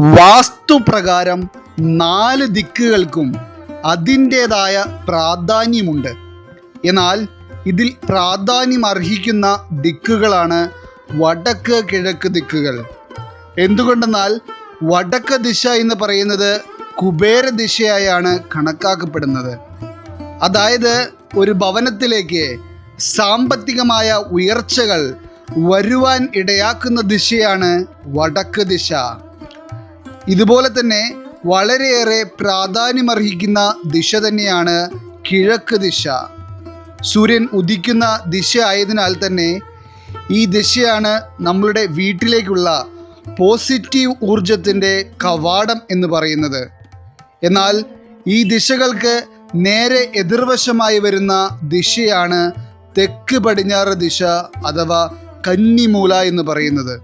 വാസ്തുപ്രകാരം നാല് ദിക്കുകൾക്കും അതിന്റേതായ പ്രാധാന്യമുണ്ട്. എന്നാൽ ഇതിൽ പ്രാധാന്യം അർഹിക്കുന്ന ദിക്കുകളാണ് വടക്ക് കിഴക്ക് ദിക്കുകൾ. എന്തുകൊണ്ടെന്നാൽ വടക്ക് ദിശ എന്ന് പറയുന്നത് കുബേര ദിശയായാണ് കണക്കാക്കപ്പെടുന്നത്. അതായത് ഒരു ഭവനത്തിലേക്ക് സാമ്പത്തികമായ ഉയർച്ചകൾ വരുവാൻ ഇടയാക്കുന്ന ദിശയാണ് വടക്ക് ദിശ. ഇതുപോലെ തന്നെ വളരെയേറെ പ്രാധാന്യമർഹിക്കുന്ന ദിശ തന്നെയാണ് കിഴക്ക് ദിശ. സൂര്യൻ ഉദിക്കുന്ന ദിശ ആയതിനാൽ തന്നെ ഈ ദിശയാണ് നമ്മളുടെ വീട്ടിലേക്കുള്ള പോസിറ്റീവ് ഊർജത്തിന്റെ കവാടം എന്ന് പറയുന്നത്. എന്നാൽ ഈ ദിശകൾക്ക് നേരെ എതിർവശമായി വരുന്ന ദിശയാണ് തെക്ക് പടിഞ്ഞാറ് ദിശ അഥവാ കന്നിമൂല എന്ന് പറയുന്നത്.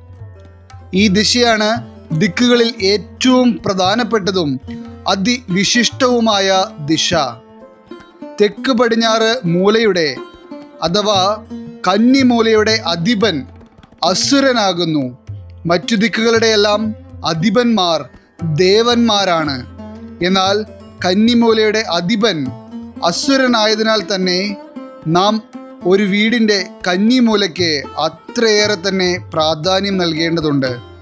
ഈ ദിശയാണ് ദിക്കുകളിൽ ഏറ്റവും പ്രധാനപ്പെട്ടതും അതിവിശിഷ്ടവുമായ ദിശ. തെക്ക് പടിഞ്ഞാറ് മൂലയുടെ അഥവാ കന്നിമൂലയുടെ അധിപൻ അസുരനാകുന്നു. മറ്റു ദിക്കുകളുടെയെല്ലാം അധിപന്മാർ ദേവന്മാരാണ്. എന്നാൽ കന്നിമൂലയുടെ അധിപൻ അസുരനായതിനാൽ തന്നെ നാം ഒരു വീടിന്റെ കന്നിമൂലയ്ക്ക് അത്രയേറെ തന്നെ പ്രാധാന്യം നൽകേണ്ടതുണ്ട്.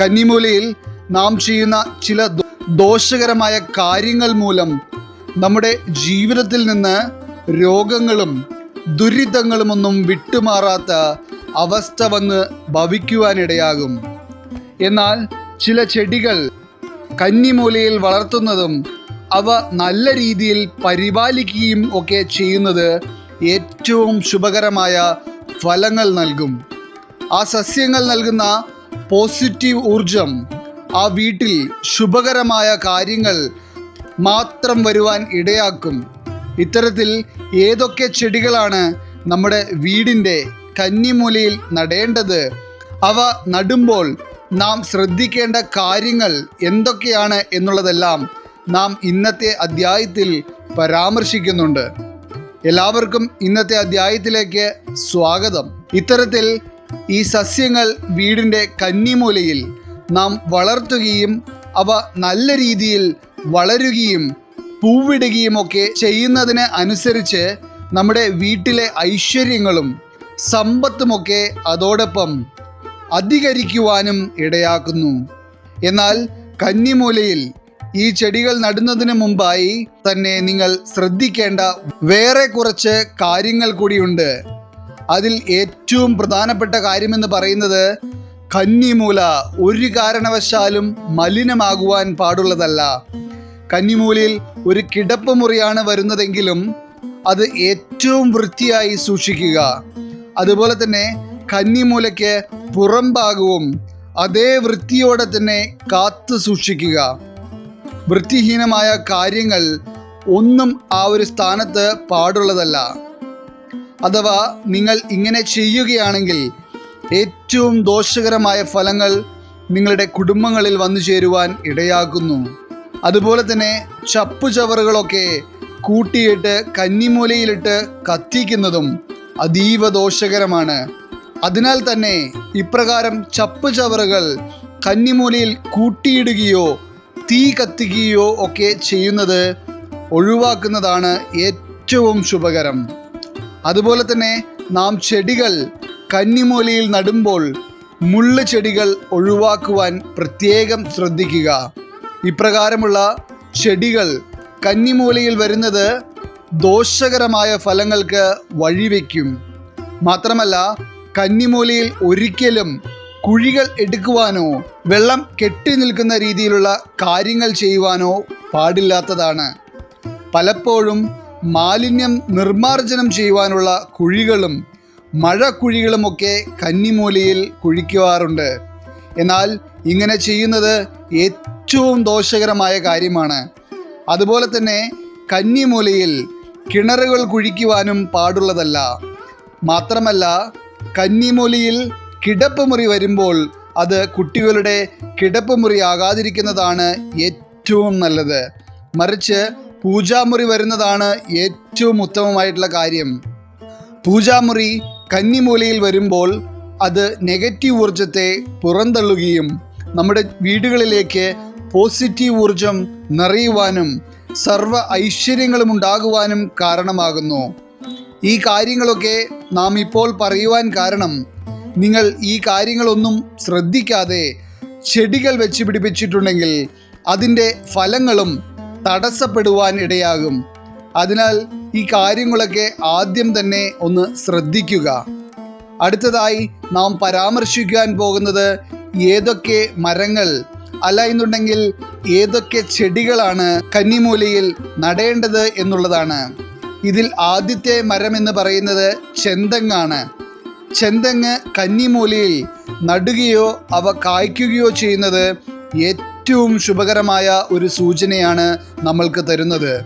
കന്നിമൂലയിൽ നാം ചെയ്യുന്ന ചില ദോഷകരമായ കാര്യങ്ങൾ മൂലം നമ്മുടെ ജീവിതത്തിൽ നിന്ന് രോഗങ്ങളും ദുരിതങ്ങളുമൊന്നും വിട്ടുമാറാത്ത അവസ്ഥ വന്ന് ഭവിക്കുവാനിടയാകും. എന്നാൽ ചില ചെടികൾ കന്നിമൂലയിൽ വളർത്തുന്നതും അവ നല്ല രീതിയിൽ പരിപാലിക്കുകയും ഒക്കെ ചെയ്യുന്നത് ഏറ്റവും ശുഭകരമായ ഫലങ്ങൾ നൽകും. ആ സസ്യങ്ങൾ നൽകുന്ന പോസിറ്റീവ് ഊർജം ആ വീട്ടിൽ ശുഭകരമായ കാര്യങ്ങൾ മാത്രം വരുവാൻ ഇടയാക്കും. ഇത്തരത്തിൽ ഏതൊക്കെ ചെടികളാണ് നമ്മുടെ വീടിന്റെ കന്നിമൂലയിൽ നടേണ്ടത്? അവ നടുമ്പോൾ നാം ശ്രദ്ധിക്കേണ്ട കാര്യങ്ങൾ എന്തൊക്കെയാണ് എന്നുള്ളതെല്ലാം നാം ഇന്നത്തെ അധ്യായത്തിൽ പരാമർശിക്കുന്നുണ്ട്. എല്ലാവർക്കും ഇന്നത്തെ അധ്യായത്തിലേക്ക് സ്വാഗതം. ഇത്തരത്തിൽ ഈ സസ്യങ്ങൾ വീടിന്റെ കന്നിമൂലയിൽ നാം വളർത്തുകയും അവ നല്ല രീതിയിൽ വളരുകയും പൂവിടുകയും ഒക്കെ ചെയ്യുന്നതിന് അനുസരിച്ച് നമ്മുടെ വീട്ടിലെ ഐശ്വര്യങ്ങളും സമ്പത്തുമൊക്കെ അതോടൊപ്പം അധികരിക്കുവാനും ഇടയാക്കുന്നു. എന്നാൽ കന്നിമൂലയിൽ ഈ ചെടികൾ നടുന്നതിന് മുമ്പായി തന്നെ നിങ്ങൾ ശ്രദ്ധിക്കേണ്ട വേറെ കുറച്ച് കാര്യങ്ങൾ കൂടിയുണ്ട്. അതിൽ ഏറ്റവും പ്രധാനപ്പെട്ട കാര്യമെന്ന് പറയുന്നത് കന്നിമൂല ഒരു കാരണവശാലും മലിനമാകുവാൻ പാടുള്ളതല്ല. കന്നിമൂലയിൽ ഒരു കിടപ്പ് മുറിയാണ് വരുന്നതെങ്കിലും അത് ഏറ്റവും വൃത്തിയായി സൂക്ഷിക്കുക. അതുപോലെ തന്നെ കന്നിമൂലയ്ക്ക് പുറംഭാഗവും അതേ വൃത്തിയോടെ തന്നെ കാത്തു സൂക്ഷിക്കുക. വൃത്തിഹീനമായ കാര്യങ്ങൾ ഒന്നും ആ ഒരു സ്ഥാനത്ത് പാടുള്ളതല്ല. അഥവാ നിങ്ങൾ ഇങ്ങനെ ചെയ്യുകയാണെങ്കിൽ ഏറ്റവും ദോഷകരമായ ഫലങ്ങൾ നിങ്ങളുടെ കുടുംബങ്ങളിൽ വന്നു ചേരുവാൻ ഇടയാക്കുന്നു അതുപോലെ തന്നെ ചപ്പുചവറുകളൊക്കെ കൂട്ടിയിട്ട് കന്നിമൂലയിലിട്ട് കത്തിക്കുന്നതും അതീവ ദോഷകരമാണ്. അതിനാൽ തന്നെ ഇപ്രകാരം ചപ്പുചവറുകൾ കന്നിമൂലയിൽ കൂട്ടിയിടുകയോ തീ കത്തിക്കുകയോ ഒക്കെ ചെയ്യുന്നത് ഒഴിവാക്കുന്നതാണ് ഏറ്റവും ശുഭകരം. അതുപോലെ തന്നെ നാം ചെടികൾ കന്നിമൂലയിൽ നടുമ്പോൾ മുള്ള് ചെടികൾ ഒഴിവാക്കുവാൻ പ്രത്യേകം ശ്രദ്ധിക്കുക. ഇപ്രകാരമുള്ള ചെടികൾ കന്നിമൂലയിൽ വരുന്നത് ദോഷകരമായ ഫലങ്ങൾക്ക് വഴിവെക്കും. മാത്രമല്ല കന്നിമൂലയിൽ ഒരിക്കലും കുഴികൾ എടുക്കുവാനോ വെള്ളം കെട്ടി നിൽക്കുന്ന രീതിയിലുള്ള കാര്യങ്ങൾ ചെയ്യുവാനോ പാടില്ലാത്തതാണ്. പലപ്പോഴും മാലിന്യം നിർമ്മാർജനം ചെയ്യുവാനുള്ള കുഴികളും മഴ കുഴികളുമൊക്കെ കന്നിമൂലയിൽ കുഴിക്കുവാറുണ്ട്. എന്നാൽ ഇങ്ങനെ ചെയ്യുന്നത് ഏറ്റവും ദോഷകരമായ കാര്യമാണ്. അതുപോലെ തന്നെ കന്നിമൂലയിൽ കിണറുകൾ കുഴിക്കുവാനും പാടുള്ളതല്ല. മാത്രമല്ല കന്നിമൂലയിൽ കിടപ്പ് മുറി വരുമ്പോൾ അത് കുട്ടികളുടെ കിടപ്പ് മുറി ആകാതിരിക്കുന്നതാണ് ഏറ്റവും നല്ലത്. മറിച്ച് പൂജാമുറി വരുന്നതാണ് ഏറ്റവും ഉത്തമമായിട്ടുള്ള കാര്യം. പൂജാമുറി കന്നിമൂലയിൽ വരുമ്പോൾ അത് നെഗറ്റീവ് ഊർജത്തെ പുറന്തള്ളുകയും നമ്മുടെ വീടുകളിലേക്ക് പോസിറ്റീവ് ഊർജം നിറയുവാനും സർവ ഐശ്വര്യങ്ങളും ഉണ്ടാകുവാനും കാരണമാകുന്നു. ഈ കാര്യങ്ങളൊക്കെ നാം ഇപ്പോൾ പറയുവാൻ കാരണം നിങ്ങൾ ഈ കാര്യങ്ങളൊന്നും ശ്രദ്ധിക്കാതെ ചെടികൾ വെച്ച് പിടിപ്പിച്ചിട്ടുണ്ടെങ്കിൽ അതിന്റെ ഫലങ്ങളും തടസ്സപ്പെടുവാൻ ഇടയാകും. അതിനാൽ ഈ കാര്യങ്ങളൊക്കെ ആദ്യം തന്നെ ഒന്ന് ശ്രദ്ധിക്കുക. അടുത്തതായി നാം പരാമർശിക്കാൻ പോകുന്നത് ഏതൊക്കെ മരങ്ങൾ അല്ല എന്നുണ്ടെങ്കിൽ ഏതൊക്കെ ചെടികളാണ് കന്നിമൂലയിൽ നടേണ്ടത് എന്നുള്ളതാണ്. ഇതിൽ ആദ്യത്തെ മരം എന്ന് പറയുന്നത് ചെന്തങ്ങാണ്. ചെന്തങ്ങ് കന്നിമൂലയിൽ നടുകയോ അവ കായ്ക്കുകയോ ചെയ്യുന്നത് ഏറ്റവും ശുഭകരമായ ഒരു സൂചനയാണ് നമ്മൾക്ക് തരുന്നത്.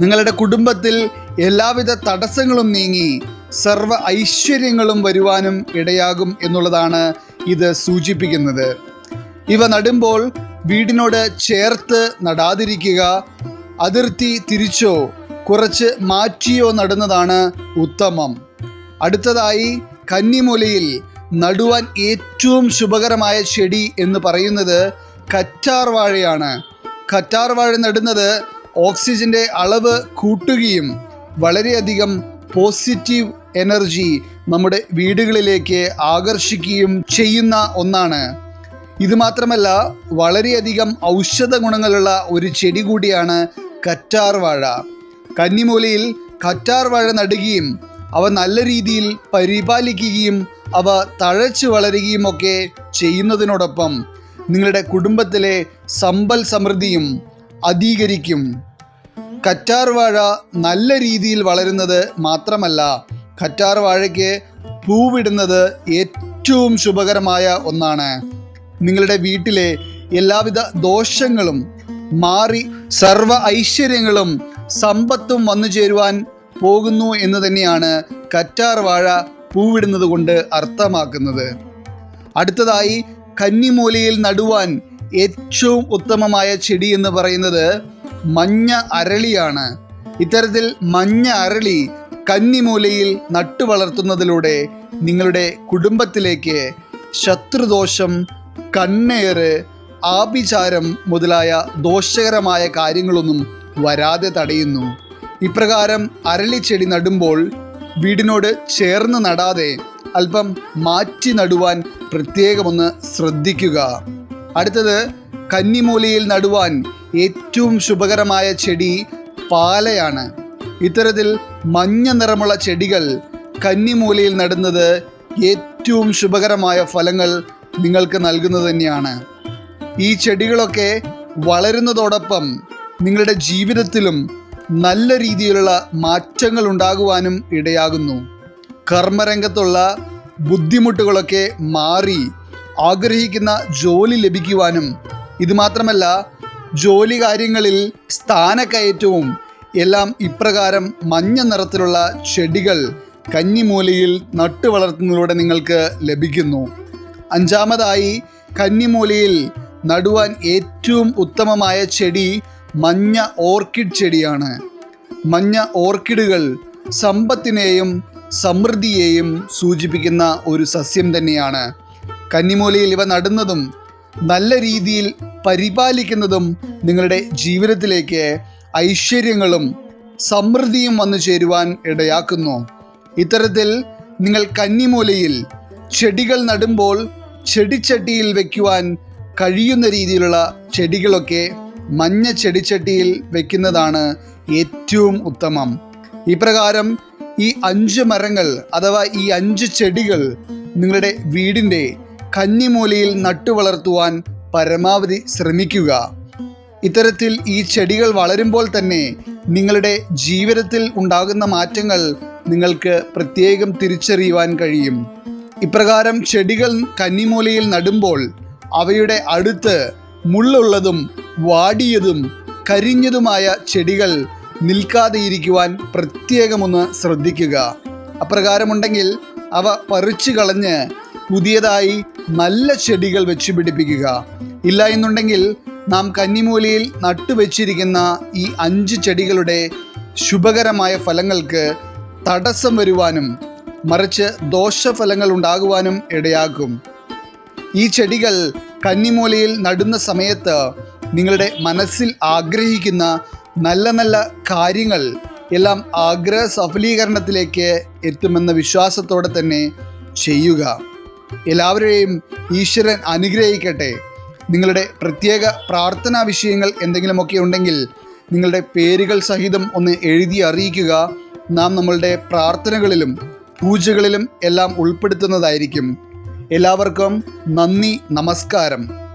നിങ്ങളുടെ കുടുംബത്തിൽ എല്ലാവിധ തടസ്സങ്ങളും നീങ്ങി സർവ ഐശ്വര്യങ്ങളും വരുവാനും ഇടയാകും എന്നുള്ളതാണ് ഇത് സൂചിപ്പിക്കുന്നത്. ഇവ നടുമ്പോൾ വീടിനോട് ചേർത്ത് നടാതിരിക്കുക അതിർത്തി തിരിച്ചോ കുറച്ച് മാറ്റിയോ നടുന്നതാണ് ഉത്തമം. അടുത്തതായി കന്നിമൂലയിൽ നടുവാൻ ഏറ്റവും ശുഭകരമായ ചെടി എന്ന് പറയുന്നത് കറ്റാർ വാഴയാണ്. കറ്റാർ വാഴ നടുന്നത് ഓക്സിജന്റെ അളവ് കൂട്ടുകയും വളരെയധികം പോസിറ്റീവ് എനർജി നമ്മുടെ വീടുകളിലേക്ക് ആകർഷിക്കുകയും ചെയ്യുന്ന ഒന്നാണ്. ഇത് മാത്രമല്ല വളരെയധികം ഔഷധ ഗുണങ്ങളുള്ള ഒരു ചെടി കൂടിയാണ് കറ്റാർ വാഴ. കന്നിമൂലയിൽ കറ്റാർ വാഴ നടുകയും അവ നല്ല രീതിയിൽ പരിപാലിക്കുകയും അവ തഴച്ചു വളരുകയും ഒക്കെ ചെയ്യുന്നതിനോടൊപ്പം നിങ്ങളുടെ കുടുംബത്തിലെ സമ്പൽ സമൃദ്ധിയും അധീകരിക്കും. കറ്റാർവാഴ നല്ല രീതിയിൽ വളരുന്നത് മാത്രമല്ല കറ്റാർവാഴയ്ക്ക് പൂവിടുന്നത് ഏറ്റവും ശുഭകരമായ ഒന്നാണ്. നിങ്ങളുടെ വീട്ടിലെ എല്ലാവിധ ദോഷങ്ങളും മാറി സർവ ഐശ്വര്യങ്ങളും സമ്പത്തും വന്നു ചേരുവാൻ പോകുന്നു എന്ന് തന്നെയാണ് കറ്റാർവാഴ പൂവിടുന്നത് കൊണ്ട് അർത്ഥമാക്കുന്നത്. അടുത്തതായി കന്നിമൂലയിൽ നടുവാൻ ഏറ്റവും ഉത്തമമായ ചെടി എന്ന് പറയുന്നത് മഞ്ഞ അരളിയാണ്. ഇത്തരത്തിൽ മഞ്ഞ അരളി കന്നിമൂലയിൽ നട്ടു വളർത്തുന്നതിലൂടെ നിങ്ങളുടെ കുടുംബത്തിലേക്ക് ശത്രുദോഷം കണ്ണേറ് ആഭിചാരം മുതലായ ദോഷകരമായ കാര്യങ്ങളൊന്നും വരാതെ തടയുന്നു. ഇപ്രകാരം അരളിച്ചെടി നടുമ്പോൾ വീടിനോട് ചേർന്ന് നടാതെ അല്പം മാറ്റി നടുവാൻ പ്രത്യേകമൊന്ന് ശ്രദ്ധിക്കുക. അടുത്തത് കന്നിമൂലയിൽ നടുവാൻ ഏറ്റവും ശുഭകരമായ ചെടി പാലയാണ്. ഇത്തരത്തിൽ മഞ്ഞ നിറമുള്ള ചെടികൾ കന്നിമൂലയിൽ നടുന്നത് ഏറ്റവും ശുഭകരമായ ഫലങ്ങൾ നിങ്ങൾക്ക് നൽകുന്നത് തന്നെയാണ്. ഈ ചെടികളൊക്കെ വളരുന്നതോടൊപ്പം നിങ്ങളുടെ ജീവിതത്തിലും നല്ല രീതിയിലുള്ള മാറ്റങ്ങൾ ഉണ്ടാകുവാനും ഇടയാകുന്നു. കർമ്മരംഗത്തുള്ള ബുദ്ധിമുട്ടുകളൊക്കെ മാറി ആഗ്രഹിക്കുന്ന ജോലി ലഭിക്കുവാനും ഇതുമാത്രമല്ല ജോലി കാര്യങ്ങളിൽ സ്ഥാനക്കയറ്റവും എല്ലാം ഇപ്രകാരം മഞ്ഞ നിറത്തിലുള്ള ചെടികൾ കന്നിമൂലയിൽ നട്ടു വളർത്തുന്നതിലൂടെ നിങ്ങൾക്ക് ലഭിക്കുന്നു. അഞ്ചാമതായി കന്നിമൂലയിൽ നടുവാൻ ഏറ്റവും ഉത്തമമായ ചെടി മഞ്ഞ ഓർക്കിഡ് ചെടിയാണ്. മഞ്ഞ ഓർക്കിഡുകൾ സമ്പത്തിനെയും സമൃദ്ധിയെയും സൂചിപ്പിക്കുന്ന ഒരു സസ്യം തന്നെയാണ്. കന്നിമൂലയിൽ ഇവ നടുന്നതും നല്ല രീതിയിൽ പരിപാലിക്കുന്നതും നിങ്ങളുടെ ജീവിതത്തിലേക്ക് ഐശ്വര്യങ്ങളും സമൃദ്ധിയും വന്നു ചേരുവാൻ ഇടയാക്കുന്നു. ഇത്തരത്തിൽ നിങ്ങൾ കന്നിമൂലയിൽ ചെടികൾ നടുമ്പോൾ ചെടിച്ചട്ടിയിൽ വയ്ക്കുവാൻ കഴിയുന്ന രീതിയിലുള്ള ചെടികളൊക്കെ മഞ്ഞ ചെടിച്ചട്ടിയിൽ വെക്കുന്നതാണ് ഏറ്റവും ഉത്തമം. ഇപ്രകാരം ഈ അഞ്ച് മരങ്ങൾ അഥവാ ഈ അഞ്ച് ചെടികൾ നിങ്ങളുടെ വീടിന്റെ കന്നിമൂലയിൽ നട്ടു വളർത്തുവാൻ പരമാവധി ശ്രമിക്കുക. ഇത്തരത്തിൽ ഈ ചെടികൾ വളരുമ്പോൾ തന്നെ നിങ്ങളുടെ ജീവിതത്തിൽ ഉണ്ടാകുന്ന മാറ്റങ്ങൾ നിങ്ങൾക്ക് പ്രത്യേകം തിരിച്ചറിയുവാൻ കഴിയും. ഇപ്രകാരം ചെടികൾ കന്നിമൂലയിൽ നടുമ്പോൾ അവയുടെ അടുത്ത് മുള്ളുള്ളതും വാടിയതും കരിഞ്ഞതുമായ ചെടികൾ നിൽക്കാതെ ഇരിക്കുവാൻ പ്രത്യേകമൊന്ന് ശ്രദ്ധിക്കുക. അപ്രകാരമുണ്ടെങ്കിൽ അവ പറിച്ചു കളഞ്ഞ് പുതിയതായി നല്ല ചെടികൾ വെച്ച് പിടിപ്പിക്കുക. ഇല്ല എന്നുണ്ടെങ്കിൽ നാം കന്നിമൂലയിൽ നട്ടുവെച്ചിരിക്കുന്ന ഈ അഞ്ച് ചെടികളുടെ ശുഭകരമായ ഫലങ്ങൾക്ക് തടസ്സം വരുവാനും മറിച്ച് ദോഷഫലങ്ങൾ ഉണ്ടാകുവാനും ഇടയാക്കും. ഈ ചെടികൾ കന്നിമൂലയിൽ നടുന്ന സമയത്ത് നിങ്ങളുടെ മനസ്സിൽ ആഗ്രഹിക്കുന്ന നല്ല നല്ല കാര്യങ്ങൾ എല്ലാം ആഗ്രഹ സഫലീകരണത്തിലേക്ക് എത്തുമെന്ന വിശ്വാസത്തോടെ തന്നെ ചെയ്യുക. എല്ലാവരെയും ഈശ്വരൻ അനുഗ്രഹിക്കട്ടെ. നിങ്ങളുടെ പ്രത്യേക പ്രാർത്ഥനാ വിഷയങ്ങൾ എന്തെങ്കിലുമൊക്കെ ഉണ്ടെങ്കിൽ നിങ്ങളുടെ പേരുകൾ സഹിതം ഒന്ന് എഴുതി അറിയിക്കുക. നാം നമ്മളുടെ പ്രാർത്ഥനകളിലും പൂജകളിലും എല്ലാം ഉൾപ്പെടുത്തുന്നതായിരിക്കും. എല്ലാവർക്കും നന്ദി നമസ്കാരം.